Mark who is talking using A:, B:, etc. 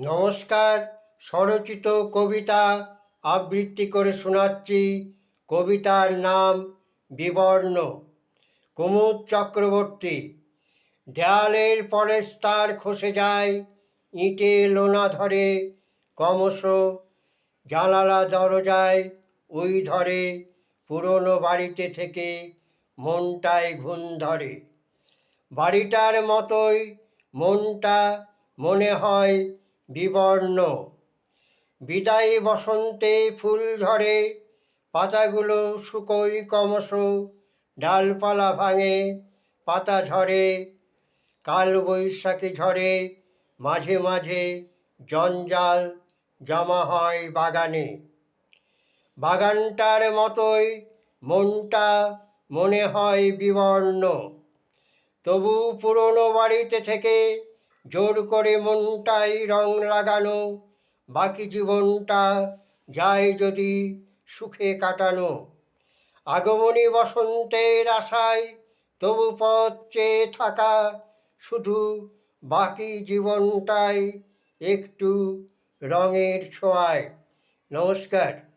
A: নমস্কার, স্বরচিত কবিতা আবৃত্তি করে শোনাচ্ছি কবিতার নাম বিবর্ণ। কুমুদ চক্রবর্তী, দেয়ালের পলেস্তার খসে যায়, ইঁটে লোনা ধরে, ক্রমশ জানালা দরজায় ওই ধরে, পুরনো বাড়িতে থেকে মনটায় ঘুণ ধরে। বাড়িটার মতোই মনটা মনে হয় বিবর্ণ। বিদায়ী বসন্তে ফুল ঝরে, পাতাগুলো শুকোয় ক্রমশ, ডালপালা ভাঙে, পাতা ঝরে, কাল বৈশাখী ঝড়ে মাঝে মাঝে জঞ্জাল জমা হয় বাগানে। বাগানটার মতোই মনটা, মনে হয় বিবর্ণ। তবু পুরনো বাড়িতে থেকে জোর করে মনটাই রং লাগানো, বাকি জীবনটা যায় যদি সুখে কাটানো। আগমনী বসন্তের আশায় তবু পথ চেয়ে থাকা, শুধু বাকি জীবনটাই একটু রঙের ছোঁয়ায়। নমস্কার।